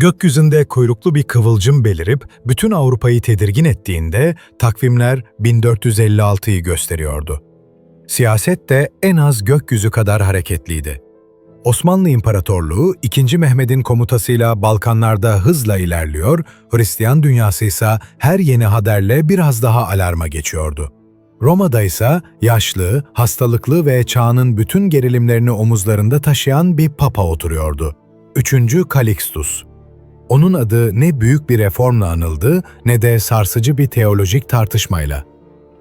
Gökyüzünde kuyruklu bir kıvılcım belirip bütün Avrupa'yı tedirgin ettiğinde takvimler 1456'yı gösteriyordu. Siyaset de en az gökyüzü kadar hareketliydi. Osmanlı İmparatorluğu 2. Mehmet'in komutasıyla Balkanlarda hızla ilerliyor, Hristiyan dünyası ise her yeni haberle biraz daha alarma geçiyordu. Roma'da ise yaşlı, hastalıklı ve çağının bütün gerilimlerini omuzlarında taşıyan bir papa oturuyordu. 3. Calixtus. Onun adı ne büyük bir reformla anıldı ne de sarsıcı bir teolojik tartışmayla.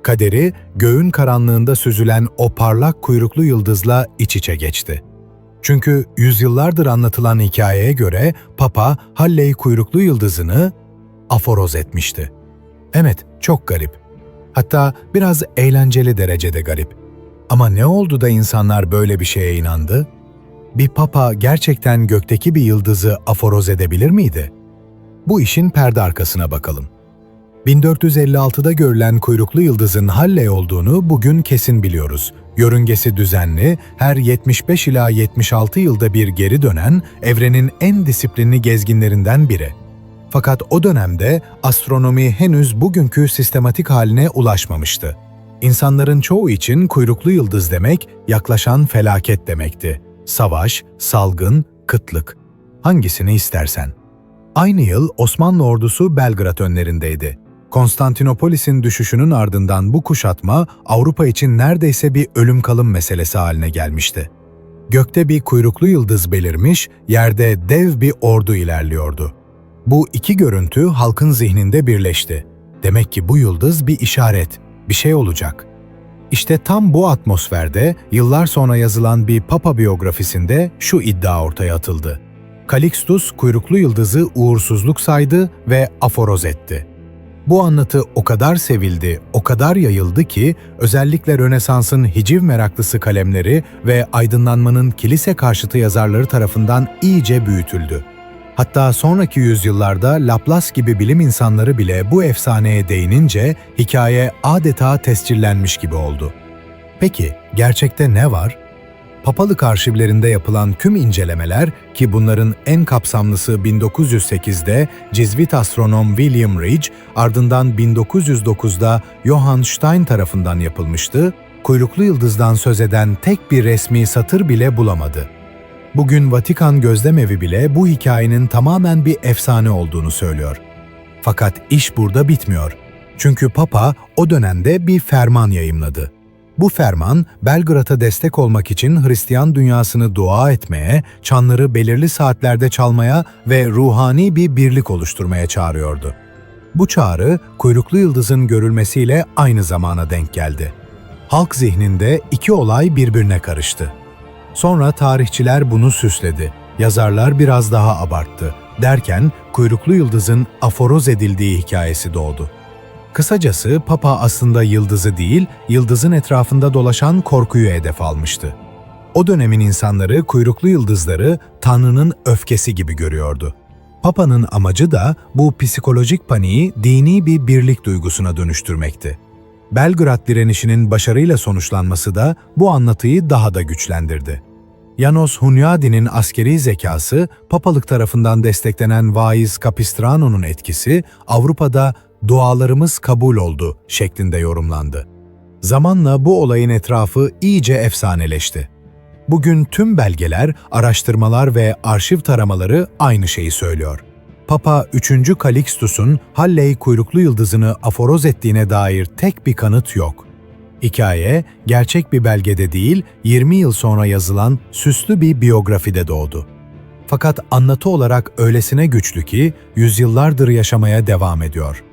Kaderi göğün karanlığında süzülen o parlak kuyruklu yıldızla iç içe geçti. Çünkü yüzyıllardır anlatılan hikayeye göre Papa Halley kuyruklu yıldızını aforoz etmişti. Evet, çok garip. Hatta biraz eğlenceli derecede garip. Ama ne oldu da insanlar böyle bir şeye inandı? Bir papa gerçekten gökteki bir yıldızı aforoz edebilir miydi? Bu işin perde arkasına bakalım. 1456'da görülen kuyruklu yıldızın Halley olduğunu bugün kesin biliyoruz. Yörüngesi düzenli, her 75 ila 76 yılda bir geri dönen evrenin en disiplinli gezginlerinden biri. Fakat o dönemde astronomi henüz bugünkü sistematik haline ulaşmamıştı. İnsanların çoğu için kuyruklu yıldız demek yaklaşan felaket demekti. Savaş, salgın, kıtlık. Hangisini istersen. Aynı yıl Osmanlı ordusu Belgrad önlerindeydi. Konstantinopolis'in düşüşünün ardından bu kuşatma Avrupa için neredeyse bir ölüm kalım meselesi haline gelmişti. Gökte bir kuyruklu yıldız belirmiş, yerde dev bir ordu ilerliyordu. Bu iki görüntü halkın zihninde birleşti. Demek ki bu yıldız bir işaret, bir şey olacak. İşte tam bu atmosferde yıllar sonra yazılan bir papa biyografisinde şu iddia ortaya atıldı. Calixtus kuyruklu yıldızı uğursuzluk saydı ve aforoz etti. Bu anlatı o kadar sevildi, o kadar yayıldı ki özellikle Rönesans'ın hiciv meraklısı kalemleri ve aydınlanmanın kilise karşıtı yazarları tarafından iyice büyütüldü. Hatta sonraki yüzyıllarda Laplace gibi bilim insanları bile bu efsaneye değinince hikaye adeta tescillenmiş gibi oldu. Peki gerçekte ne var? Papalık arşivlerinde yapılan tüm incelemeler ki bunların en kapsamlısı 1908'de Cizvit astronom William Ridge, ardından 1909'da Johann Stein tarafından yapılmıştı, kuyruklu yıldızdan söz eden tek bir resmi satır bile bulamadı. Bugün Vatikan Gözlemevi bile bu hikayenin tamamen bir efsane olduğunu söylüyor. Fakat iş burada bitmiyor. Çünkü Papa o dönemde bir ferman yayımladı. Bu ferman, Belgrad'a destek olmak için Hristiyan dünyasını dua etmeye, çanları belirli saatlerde çalmaya ve ruhani bir birlik oluşturmaya çağırıyordu. Bu çağrı, kuyruklu yıldızın görülmesiyle aynı zamana denk geldi. Halk zihninde iki olay birbirine karıştı. Sonra tarihçiler bunu süsledi, yazarlar biraz daha abarttı. Derken kuyruklu yıldızın aforoz edildiği hikayesi doğdu. Kısacası Papa aslında yıldızı değil, yıldızın etrafında dolaşan korkuyu hedef almıştı. O dönemin insanları kuyruklu yıldızları Tanrı'nın öfkesi gibi görüyordu. Papa'nın amacı da bu psikolojik paniği dini bir birlik duygusuna dönüştürmekti. Belgrad direnişinin başarıyla sonuçlanması da bu anlatıyı daha da güçlendirdi. Janos Hunyadi'nin askeri zekası, papalık tarafından desteklenen vaiz Capistrano'nun etkisi Avrupa'da dualarımız kabul oldu şeklinde yorumlandı. Zamanla bu olayın etrafı iyice efsaneleşti. Bugün tüm belgeler, araştırmalar ve arşiv taramaları aynı şeyi söylüyor. Papa 3. Calixtus'un Halley kuyruklu yıldızını aforoz ettiğine dair tek bir kanıt yok. Hikaye, gerçek bir belgede değil, 20 yıl sonra yazılan süslü bir biyografide doğdu. Fakat anlatı olarak öylesine güçlü ki yüzyıllardır yaşamaya devam ediyor.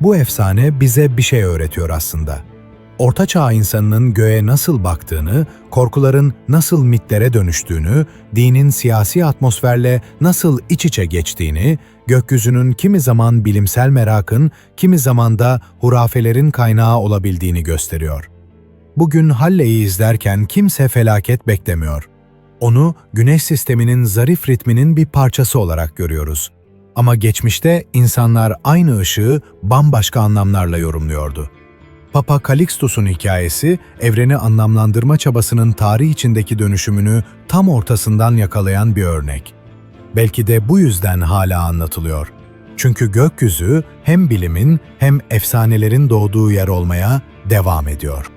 Bu efsane bize bir şey öğretiyor aslında. Orta Çağ insanının göğe nasıl baktığını, korkuların nasıl mitlere dönüştüğünü, dinin siyasi atmosferle nasıl iç içe geçtiğini, gökyüzünün kimi zaman bilimsel merakın, kimi zaman da hurafelerin kaynağı olabildiğini gösteriyor. Bugün Halley'i izlerken kimse felaket beklemiyor. Onu güneş sisteminin zarif ritminin bir parçası olarak görüyoruz. Ama geçmişte insanlar aynı ışığı bambaşka anlamlarla yorumluyordu. Papa Calixtus'un hikayesi, evreni anlamlandırma çabasının tarih içindeki dönüşümünü tam ortasından yakalayan bir örnek. Belki de bu yüzden hala anlatılıyor. Çünkü gökyüzü hem bilimin hem efsanelerin doğduğu yer olmaya devam ediyor.